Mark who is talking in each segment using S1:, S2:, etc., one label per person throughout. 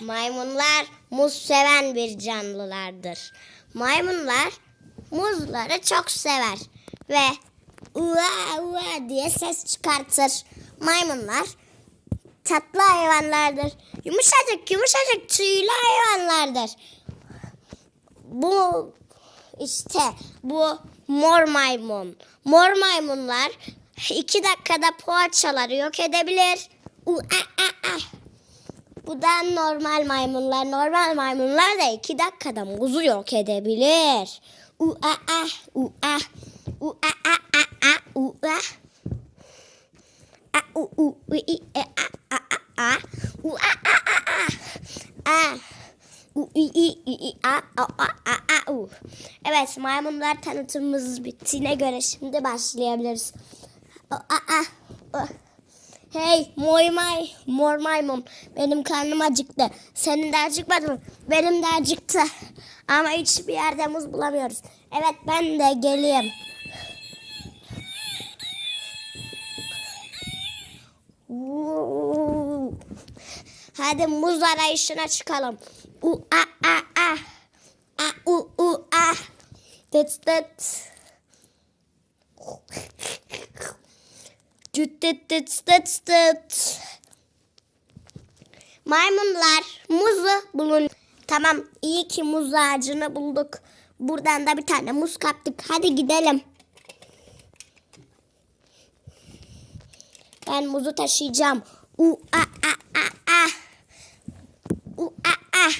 S1: Maymunlar muz seven bir canlılardır. Maymunlar muzları çok sever ve ua ua diye ses çıkartır. Maymunlar tatlı hayvanlardır. Yumuşacık yumuşacık tüylü hayvanlardır. Bu işte bu mor maymun. Mor maymunlar iki dakikada poğaçaları yok edebilir. U, a, a, a. Bu da normal maymunlar. Normal maymunlar da iki dakikada muzu yok edebilir. U, a, a, u, a. U, a, a, a, a, u, a. A, u, u, u, i, e, a, a, a, a. U, a, a, a, a. A. U, i, i, i, i, a, a, a, a, a, u. Evet maymunlar tanıtımımız bittiğine göre şimdi başlayabiliriz. A, a. Hey moy may, mor maymun benim karnım acıktı. Senin de acıkmadı mı? Benim de acıktı. Ama hiçbir yerde muz bulamıyoruz. Evet ben de geleyim. Hadi muz arayışına çıkalım. U a a a. A u u a. Tıt tıt. Tüt. Maymunlar muzu bulun. Tamam iyi ki muz ağacını bulduk. Buradan da bir tane muz kaptık. Hadi gidelim. Ben muzu taşıyacağım. U a a a a. U a a.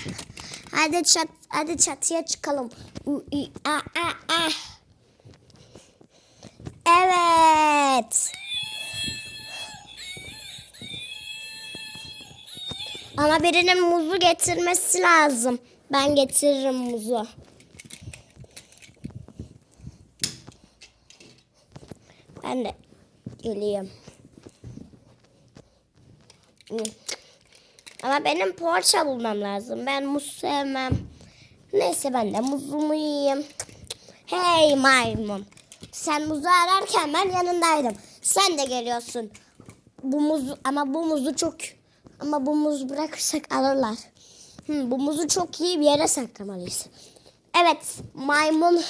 S1: Hadi çat hadi çatıya çıkalım. U i a a a. Evet. Ama birinin muzu getirmesi lazım. Ben getiririm muzu. Ben de geleyim. Ama benim poğaça bulmam lazım. Ben muz sevmem. Neyse ben de muzumu yiyeyim. Hey maymun. Sen muzu ararken ben yanındaydım. Sen de geliyorsun. Bu muzu ama bu muzu çok ama bu muzu bırakırsak alırlar. Hı, bu muzu çok iyi bir yere saklamalıyız. Evet maymun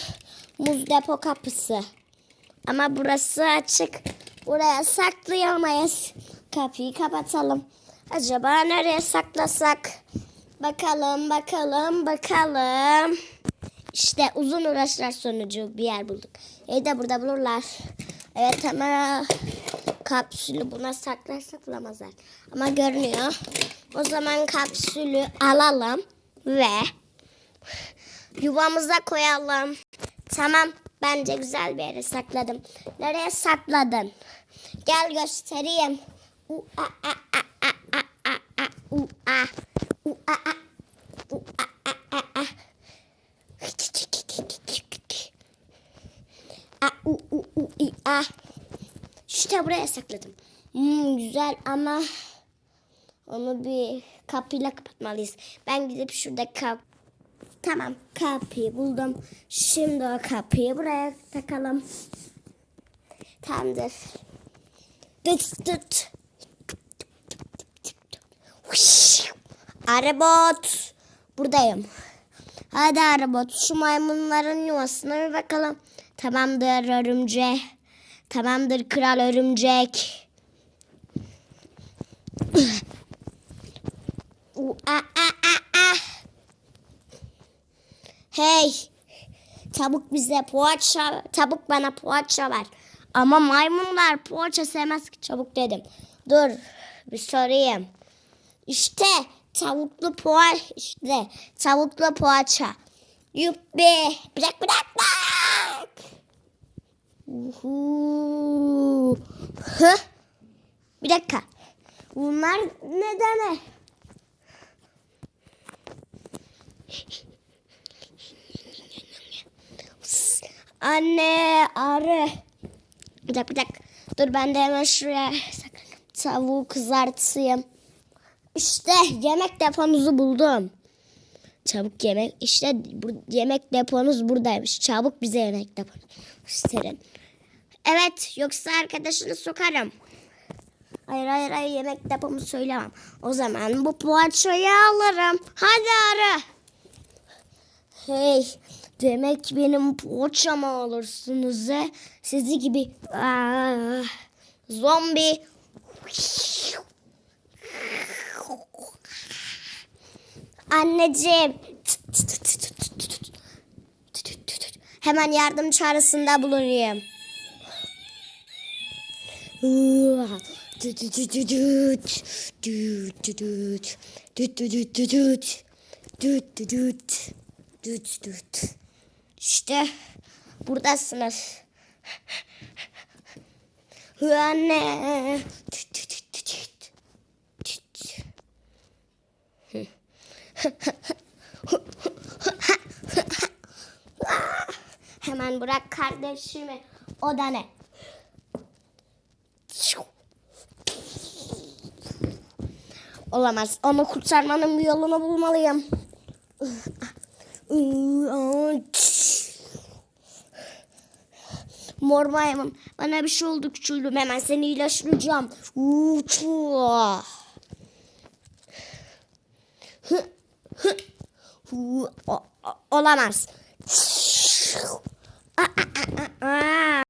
S1: muz depo kapısı. Ama burası açık. Buraya saklayamayız. Kapıyı kapatalım. Acaba nereye saklasak? Bakalım, bakalım, bakalım. İşte uzun uğraşlar sonucu bir yer bulduk. İyi de burada bulurlar. Evet ama kapsülü buna saklarsak bulamazlar. Ama görünüyor. O zaman kapsülü alalım ve yuvamıza koyalım. Tamam. Bence güzel bir yere sakladım. Nereye sakladın? Gel göstereyim. U a a a a a a a u a u a a u a a a a a u u u i a İşte buraya sakladım. Hmm, güzel ama onu bir kapıyla kapatmalıyız. Ben gidip şurada kap Tamam kapıyı buldum. Şimdi o kapıyı buraya takalım. Tamamdır. Dıt dıt. Arabot. Buradayım. Hadi Arabot şu maymunların yuvasına bir bakalım. Tamamdır örümcek. Tamamdır kral örümcek. Hey. Tavuk bize poğaça, tavuk bana poğaça ver. Ama maymunlar poğaça sevmez ki çabuk dedim. Dur bir sorayım. İşte tavuklu poğaça işte tavuklu poğaça. Yuppi. Bırak bırak bırak. Uhu. Hı? Bir dakika. Bunlar neden? Anne arı. Bir dakika bir dakika. Dur ben de hemen şuraya tavuğu kızartayım. İşte yemek deponuzu buldum. Çabuk yemek. İşte bu, yemek deponuz buradaymış. Çabuk bize yemek deponu gösterin. Evet yoksa arkadaşını sokarım. Hayır hayır hayır yemek depomu söylemem. O zaman bu poğaçayı alırım. Hadi ara. Hey demek benim poğaçamı alırsınız he. Sizi gibi Aa, zombi. Anneciğim. Hemen yardım çağrısında bulunayım. İşte buradasınız. Anne. Hemen bırak kardeşimi. O Olamaz. Onu kurtarmanın bir yolunu bulmalıyım. Mor maymun. Bana bir şey oldu küçüldüm. Hemen seni ilaçlayacağım. Olamaz.